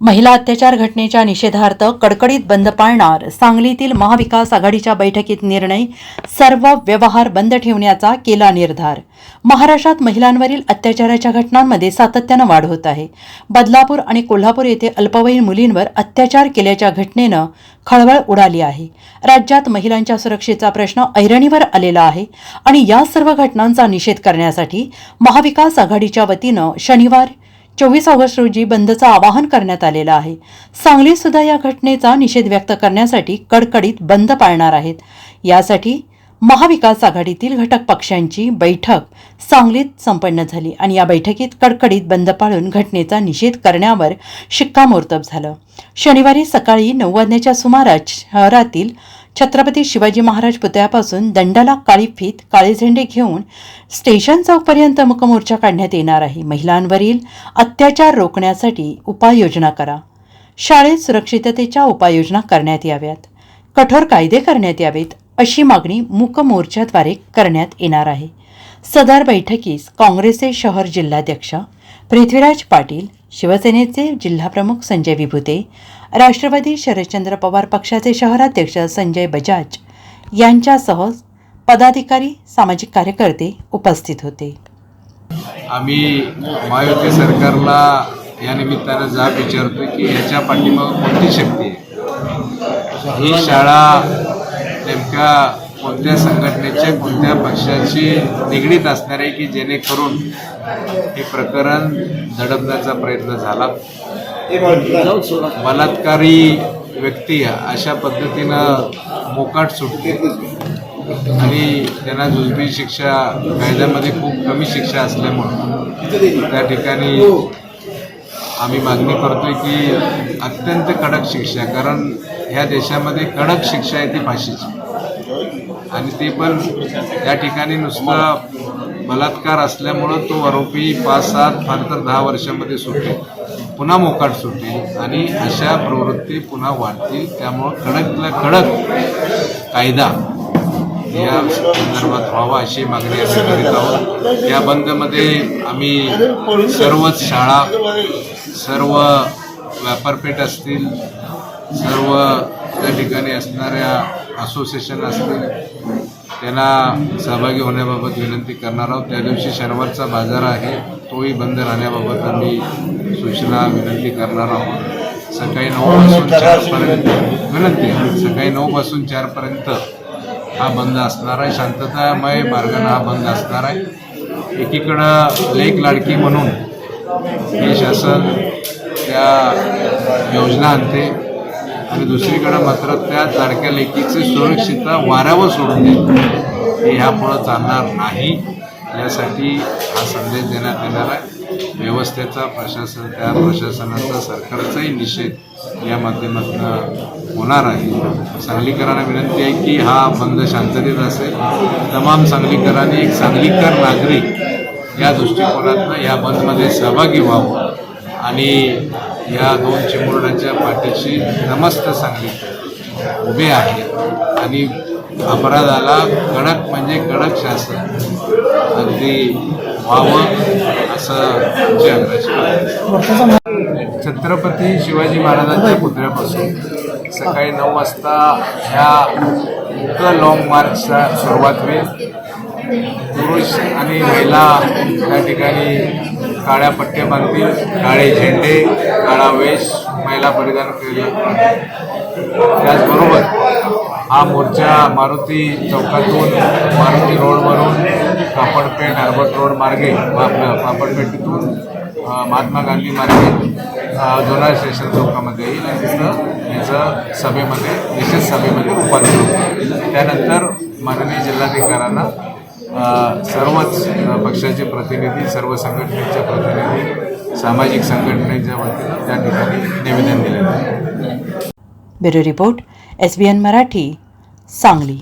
महिला अत्याचार घटनेच्या निषेधार्थ कडकडीत बंद पाळणार सांगलीतील महाविकास आघाडीच्या बैठकीत निर्णय सर्व व्यवहार बंद ठेवण्याचा केला निर्धार. महाराष्ट्रात महिलांवरील अत्याचाराच्या घटनांमध्ये सातत्यानं वाढ होत आहे. बदलापूर आणि कोल्हापूर येथे अल्पवयीन मुलींवर अत्याचार केल्याच्या घटनेनं खळबळ उडाली आहे. राज्यात महिलांच्या सुरक्षेचा प्रश्न ऐरणीवर आलेला आहे आणि या सर्व घटनांचा निषेध करण्यासाठी महाविकास आघाडीच्या वतीनं शनिवार चोवीस ऑगस्ट रोजी बंदचं आवाहन करण्यात आलेलं आहे. सांगलीत सुद्धा या घटनेचा निषेध व्यक्त करण्यासाठी कडकडीत बंद पाळणार आहेत. यासाठी महाविकास आघाडीतील घटक पक्षांची बैठक सांगलीत संपन्न झाली आणि या बैठकीत कडकडीत बंद पाळून घटनेचा निषेध करण्यावर शिक्कामोर्तब झालं. शनिवारी सकाळी नऊ वाजण्याच्या सुमारास शहरातील छत्रपती शिवाजी महाराज पुतळ्यापासून दंडाला काळी फीत काळे झेंडे घेऊन स्टेशन चौकपर्यंत मुकमोर्चा काढण्यात येणार आहे. महिलांवरील अत्याचार रोखण्यासाठी उपाययोजना करा. शाळेत सुरक्षिततेच्या उपाययोजना करण्यात याव्यात. कठोर कायदे करण्यात यावेत अशी मागणी मुकमोर्चाद्वारे करण्यात येणार आहे. सदर बैठकीस काँग्रेसचे शहर जिल्हाध्यक्ष पृथ्वीराज पाटील शिवसेनेचे जिल्हाप्रमुख संजय विभुते राष्ट्रवादी शरदचंद्र पवार पक्षाचे शहराध्यक्ष संजय बजाज यांच्यासह पदाधिकारी सामाजिक कार्यकर्ते उपस्थित होते. आम्ही महायुती सरकारला या निमित्तानं जाब विचारतो की याच्या पाठीमागं कोणती शक्ती आहे? ही शाळा नेमका कोणत्या संघटनेच्या कोणत्या पक्षाशी निगडीत असणार आहे की जेणेकरून हे प्रकरण दडपण्याचा प्रयत्न झाला? बलात्कारी व्यक्ती अशा पद्धतीनं मोकाट सुटते. आणि त्यांना जुजबी शिक्षा कायद्यामध्ये खूप कमी शिक्षा असल्यामुळं. त्या ठिकाणी आम्ही मागणी करतोय की अत्यंत कडक शिक्षा कारण ह्या देशामध्ये कडक शिक्षा आहे ती फाशीची. आणि ते पण त्या ठिकाणी नुसतं बलात्कार असल्यामुळं तो आरोपी पाच सात फार तर दहा वर्षामध्ये सुटेल. पुन्हा मोकाट सुटेल आणि अशा प्रवृत्ती पुन्हा वाढतील. त्यामुळं कडकला कडक कायदा या संदर्भात व्हावा अशी मागणी आम्ही करीत आहोत. या बंदमध्ये आम्ही सर्वच शाळा सर्व व्यापारपेठ असतील सर्व त्या ठिकाणी असणाऱ्या असोसिएशन असतील त्यांना सहभागी होण्याबाबत विनंती करणार आहोत. त्या दिवशी शनिवारचा बाजार आहे तोही बंद राहण्याबाबत आम्ही सूचना विनंती करणार आहोत. सकाळी नऊपासून चारपर्यंत विनंती. सकाळी नऊपासून चारपर्यंत हा बंद असणार आहे. शांततामय मार्गाने हा बंद असणार आहे. एकीकडं लेख लाडकी म्हणून हे शासन त्या योजना आणते. आणि दुसरीकडं मात्र त्या लाडक्या लेकीचे सुरक्षितता वाऱ्यावर सोडून देते हे ह्यामुळं चालणार नाही. यासाठी हा संदेश देण्यात येणार आहे. व्यवस्थेचा प्रशासन त्या प्रशासनाचा सरकारचाही निषेध या माध्यमातून होणार आहे. सांगलीकरांना विनंती आहे की हा बंद शांततेत असेल. तमाम सांगलीकरांनी एक सांगलीकर नागरिक या दृष्टिकोनातनं या बंदमध्ये सहभागी व्हावं. आणि या दोन चिमुरड्याच्या पाठीशी नमस्त सांगली उभे आहे. आणि अपराधाला कडक म्हणजे कडक शासन. अगदी व्हावं असं आमची छत्रपती शिवाजी महाराजांच्या पुतळ्यापासून सकाळी नऊ वाजता ह्या इतकं लाँग मार्चचा सुरुवात होईल. पुरुष आणि महिला त्या ठिकाणी काळ्या पट्ट्या बांधतील काळे झेंडे काळा वेश महिला परिधान केला त्याचबरोबर हा मोर्चा मारुती चौकातून मारुती रोडवरून पापडपेठ हार्बर्ट रोड मार्गे आपलं महात्मा गांधी मार्गे अ, स्टेशन चौकामध्ये येईल. आणि तिथं याचं सभेमध्ये निश्चित सभेमध्ये रूपांतर होईल त्यानंतर माननीय जिल्हाधिकाऱ्यांना सर्वच पक्षाचे प्रतिनिधी सर्व संघटनेचे प्रतिनिधी सामाजिक संघटनेच्या वतीने त्या ठिकाणी निवेदन दिले जाईल bureau report S B N Marathi Sangli.